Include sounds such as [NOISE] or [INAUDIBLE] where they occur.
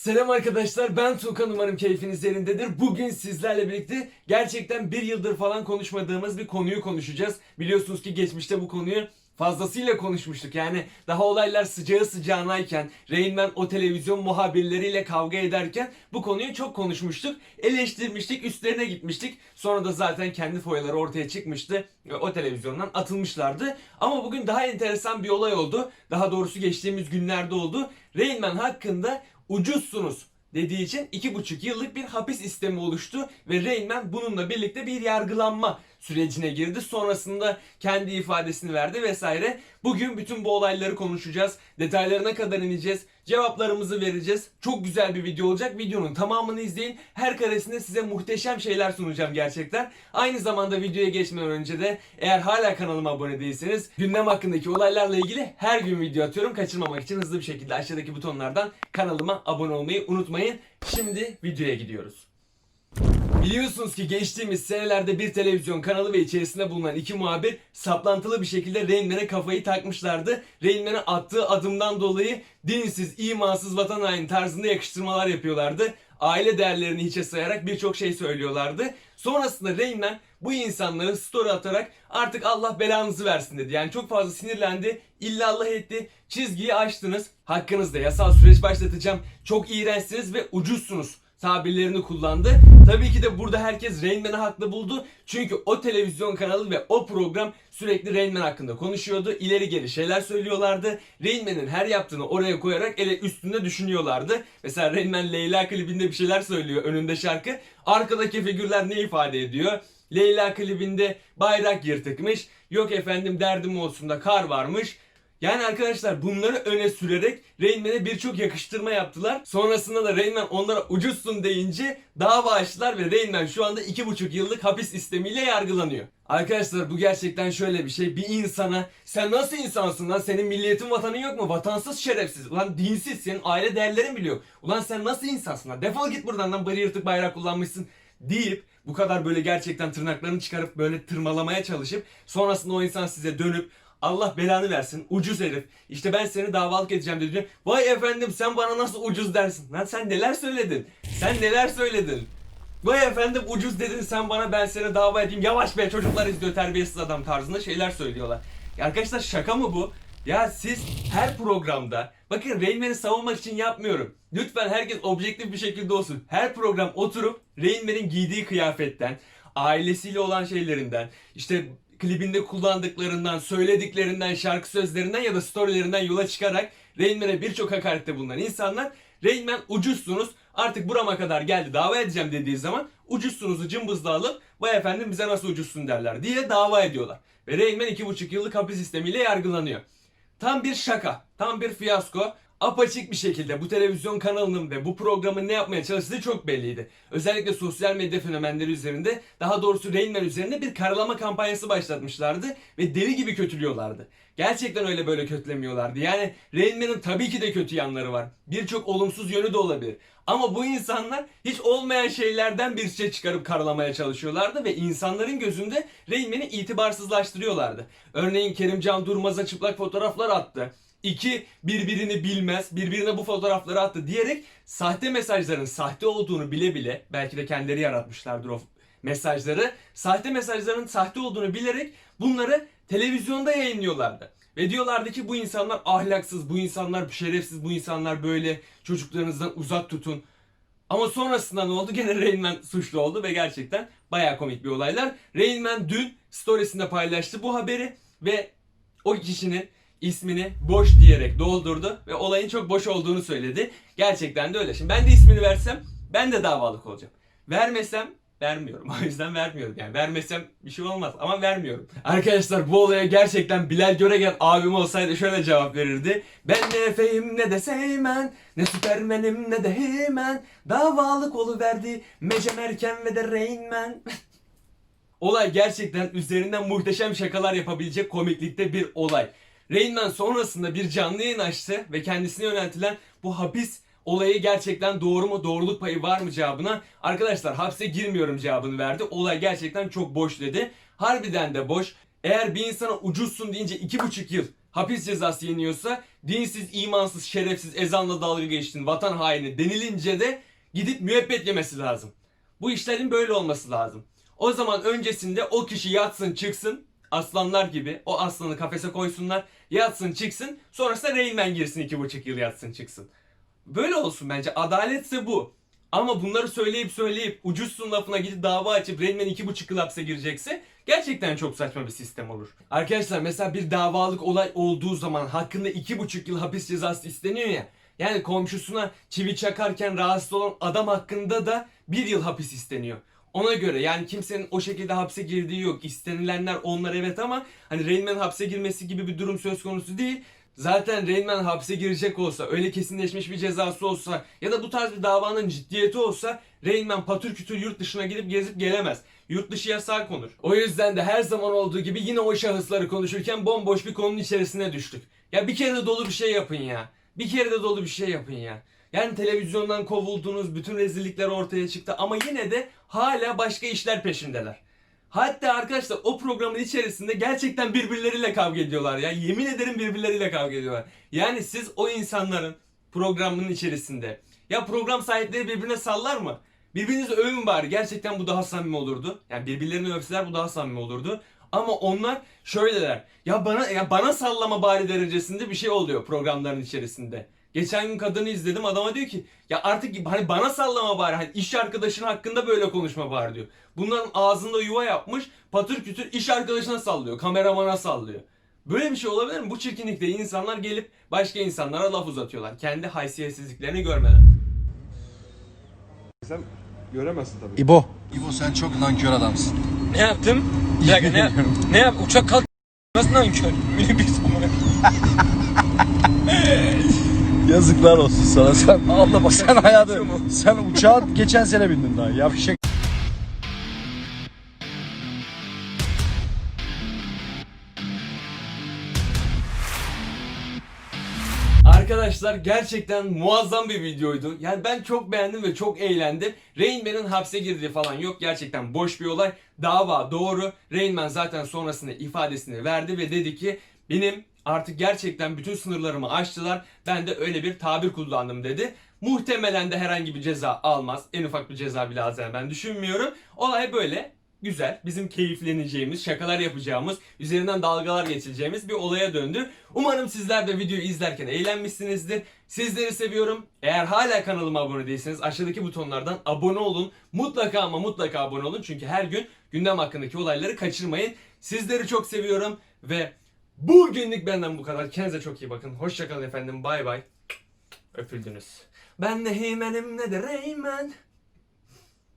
Selam arkadaşlar ben Tuğkan umarım keyfiniz yerindedir. Bugün sizlerle birlikte gerçekten bir yıldır falan konuşmadığımız bir konuyu konuşacağız. Biliyorsunuz ki geçmişte bu konuyu fazlasıyla konuşmuştuk. Yani daha olaylar sıcağı sıcağınayken Rain Man o televizyon muhabirleriyle kavga ederken bu konuyu çok konuşmuştuk. Eleştirmiştik, üstlerine gitmiştik. Sonra da zaten kendi foyaları ortaya çıkmıştı o televizyondan atılmışlardı. Ama bugün daha enteresan bir olay oldu. Daha doğrusu geçtiğimiz günlerde oldu. Rain Man hakkında ucuzsunuz dediği için iki buçuk yıllık bir hapis istemi oluştu ve Rain Man bununla birlikte bir yargılanma sürecine girdi. Sonrasında kendi ifadesini verdi vesaire. Bugün bütün bu olayları konuşacağız. Detaylarına kadar ineceğiz. Cevaplarımızı vereceğiz. Çok güzel bir video olacak. Videonun tamamını izleyin. Her karesinde size muhteşem şeyler sunacağım gerçekten. Aynı zamanda videoya geçmeden önce de eğer hala kanalıma abone değilseniz gündem hakkındaki olaylarla ilgili her gün video atıyorum. Kaçırmamak için hızlı bir şekilde aşağıdaki butonlardan kanalıma abone olmayı unutmayın. Şimdi videoya gidiyoruz. Biliyorsunuz ki geçtiğimiz senelerde bir televizyon kanalı ve içerisinde bulunan iki muhabir saplantılı bir şekilde Rain Man'e kafayı takmışlardı. Rain Man'e attığı adımdan dolayı dinsiz, imansız vatan haini tarzında yakıştırmalar yapıyorlardı. Aile değerlerini hiçe sayarak birçok şey söylüyorlardı. Sonrasında Rain Man bu insanları story atarak artık Allah belanızı versin dedi. Yani çok fazla sinirlendi, illallah etti, çizgiyi aştınız. Hakkınızda yasal süreç başlatacağım. Çok iğrençsiniz ve ucuzsunuz tabirlerini kullandı. Tabii ki de burada herkes Rain haklı buldu. Çünkü o televizyon kanalı ve o program sürekli Rain hakkında konuşuyordu. İleri geri şeyler söylüyorlardı. Rain her yaptığını oraya koyarak ele üstünde düşünüyorlardı. Mesela Rain Leyla klibinde bir şeyler söylüyor önünde şarkı. Arkadaki figürler ne ifade ediyor? Leyla klibinde bayrak yırtıkmış. Yok efendim derdim olsun da kar varmış. Yani arkadaşlar bunları öne sürerek Rain Man'e birçok yakıştırma yaptılar. Sonrasında da Rain Man onlara ucuzsun deyince dava açtılar ve Rain Man şu anda 2,5 yıllık hapis istemiyle yargılanıyor. Arkadaşlar bu gerçekten şöyle bir şey. Bir insana sen nasıl insansın lan senin milliyetin vatanın yok mu? Vatansız şerefsiz. Ulan dinsiz senin aile değerlerin bile yok. Ulan sen nasıl insansın lan? Defol git buradan lan bari yırtık bayrak kullanmışsın deyip bu kadar böyle gerçekten tırnaklarını çıkarıp böyle tırmalamaya çalışıp sonrasında o insan size dönüp Allah belanı versin ucuz herif işte ben seni davalık edeceğim dedi. Vay efendim sen bana nasıl ucuz dersin? Lan sen neler söyledin? Sen neler söyledin? Vay efendim ucuz dedin sen bana ben seni dava edeyim. Yavaş be çocuklar izliyor terbiyesiz adam tarzında şeyler söylüyorlar. Ya arkadaşlar şaka mı bu? Ya siz her programda bakın Rain savunmak için yapmıyorum. Lütfen herkes objektif bir şekilde olsun. Her program oturup Rain giydiği kıyafetten, ailesiyle olan şeylerinden, işte klibinde kullandıklarından, söylediklerinden, şarkı sözlerinden ya da storylerinden yola çıkarak Rain Man'e birçok hakarette bulunan insanlar Rain Man ucuzsunuz artık burama kadar geldi dava edeceğim dediği zaman ucuzsunuzu cımbızla alıp vay efendim bize nasıl ucuzsun derler diye dava ediyorlar. Ve Rain Man 2,5 yıllık hapis sistemiyle yargılanıyor. Tam bir şaka, tam bir fiyasko. Apaçık bir şekilde bu televizyon kanalının ve bu programın ne yapmaya çalıştığı çok belliydi. Özellikle sosyal medya fenomenleri üzerinde, daha doğrusu Rain Man üzerinde bir karalama kampanyası başlatmışlardı ve deli gibi kötülüyorlardı. Gerçekten öyle böyle kötülemiyorlardı. Yani Rain Man'ın tabii ki de kötü yanları var. Birçok olumsuz yönü de olabilir. Ama bu insanlar hiç olmayan şeylerden bir şey çıkarıp karalamaya çalışıyorlardı ve insanların gözünde Rain Man'i itibarsızlaştırıyorlardı. Örneğin Kerimcan Durmaz'a çıplak fotoğraflar attı. İki, birbirini bilmez, birbirine bu fotoğrafları attı diyerek sahte mesajların sahte olduğunu bile bile, belki de kendileri yaratmışlardır o mesajları, sahte mesajların sahte olduğunu bilerek bunları televizyonda yayınlıyorlardı. Ve diyorlardı ki bu insanlar ahlaksız, bu insanlar şerefsiz, bu insanlar böyle çocuklarınızdan uzak tutun. Ama sonrasında ne oldu? [LAUGHS] Gene Rain Man suçlu oldu ve gerçekten bayağı komik bir olaylar. Rain Man dün storiesinde paylaştı bu haberi ve o kişinin ismini boş diyerek doldurdu ve olayın çok boş olduğunu söyledi. Gerçekten de öyle. Şimdi ben de ismini versem ben de davalık olacağım. Vermesem vermiyorum. [LAUGHS] O yüzden vermiyorum. Yani vermesem bir şey olmaz ama vermiyorum. Arkadaşlar bu olaya gerçekten Bilal Göregen abim olsaydı şöyle cevap verirdi. Ben ne Efe'yim ne de Seymen, ne Süpermen'im ne de Heymen. Davalık oluverdi Mecem Erken ve de Rain Man. [LAUGHS] Olay gerçekten üzerinden muhteşem şakalar yapabilecek komiklikte bir olay. Rain Man sonrasında bir canlı yayın açtı ve kendisine yöneltilen bu hapis olayı gerçekten doğru mu doğruluk payı var mı cevabına arkadaşlar hapse girmiyorum cevabını verdi. Olay gerçekten çok boş dedi. Harbiden de boş. Eğer bir insana ucuzsun deyince iki buçuk yıl hapis cezası yeniyorsa dinsiz, imansız, şerefsiz, ezanla dalga geçtin, vatan haini denilince de gidip müebbet yemesi lazım. Bu işlerin böyle olması lazım. O zaman öncesinde o kişi yatsın çıksın aslanlar gibi o aslanı kafese koysunlar yatsın çıksın sonrasında Rain Man girsin iki buçuk yıl yatsın çıksın. Böyle olsun bence adaletse bu. Ama bunları söyleyip söyleyip ucuzsun lafına gidip dava açıp Rain Man iki buçuk yıl hapse girecekse gerçekten çok saçma bir sistem olur. Arkadaşlar mesela bir davalık olay olduğu zaman hakkında iki buçuk yıl hapis cezası isteniyor ya. Yani komşusuna çivi çakarken rahatsız olan adam hakkında da bir yıl hapis isteniyor. Ona göre yani kimsenin o şekilde hapse girdiği yok. İstenilenler onlar evet ama hani Rain Man hapse girmesi gibi bir durum söz konusu değil. Zaten Rain Man hapse girecek olsa, öyle kesinleşmiş bir cezası olsa ya da bu tarz bir davanın ciddiyeti olsa Rain Man patür kütür yurt dışına gidip gezip gelemez. Yurt dışı yasağı konur. O yüzden de her zaman olduğu gibi yine o şahısları konuşurken bomboş bir konunun içerisine düştük. Ya bir kere de dolu bir şey yapın ya. Bir kere de dolu bir şey yapın ya. Yani televizyondan kovuldunuz, bütün rezillikler ortaya çıktı ama yine de hala başka işler peşindeler. Hatta arkadaşlar o programın içerisinde gerçekten birbirleriyle kavga ediyorlar ya. Yemin ederim birbirleriyle kavga ediyorlar. Yani siz o insanların programının içerisinde ya program sahipleri birbirine sallar mı? Birbirinizi övün bari. Gerçekten bu daha samimi olurdu. Yani birbirlerini övseler bu daha samimi olurdu. Ama onlar şöyleler. Ya bana ya bana sallama bari derecesinde bir şey oluyor programların içerisinde. Geçen gün kadını izledim adama diyor ki ya artık hani bana sallama bari hani iş arkadaşın hakkında böyle konuşma bari diyor. Bunların ağzında yuva yapmış patır kütür iş arkadaşına sallıyor kameramana sallıyor. Böyle bir şey olabilir mi? Bu çirkinlikte insanlar gelip başka insanlara laf uzatıyorlar. Kendi haysiyetsizliklerini görmeden. Sen göremezsin tabii. İbo. İbo sen çok nankör adamsın. Ne yaptım? Bir dakika ne, ne yap? Uçak kalk nasıl nankör? [LAUGHS] Minibüs amına. Yazıklar olsun sana. Sen, [LAUGHS] Allah bak sen hayatı, sen uçağa geçen sene bindin daha. Yavşak. Arkadaşlar gerçekten muazzam bir videoydu. Yani ben çok beğendim ve çok eğlendim. Rain Man'in hapse girdiği falan yok. Gerçekten boş bir olay. Dava doğru. Rain Man zaten sonrasında ifadesini verdi ve dedi ki benim artık gerçekten bütün sınırlarımı aştılar. Ben de öyle bir tabir kullandım dedi. Muhtemelen de herhangi bir ceza almaz. En ufak bir ceza bile alacağını ben düşünmüyorum. Olay böyle güzel, bizim keyifleneceğimiz, şakalar yapacağımız, üzerinden dalgalar geçireceğimiz bir olaya döndü. Umarım sizler de videoyu izlerken eğlenmişsinizdir. Sizleri seviyorum. Eğer hala kanalıma abone değilseniz aşağıdaki butonlardan abone olun. Mutlaka ama mutlaka abone olun. Çünkü her gün gündem hakkındaki olayları kaçırmayın. Sizleri çok seviyorum ve bugünlük benden bu kadar. Kendinize çok iyi bakın. Hoşçakalın efendim. Bay bay. Öpüldünüz. Ben ne Heymen'im ne de Reymen.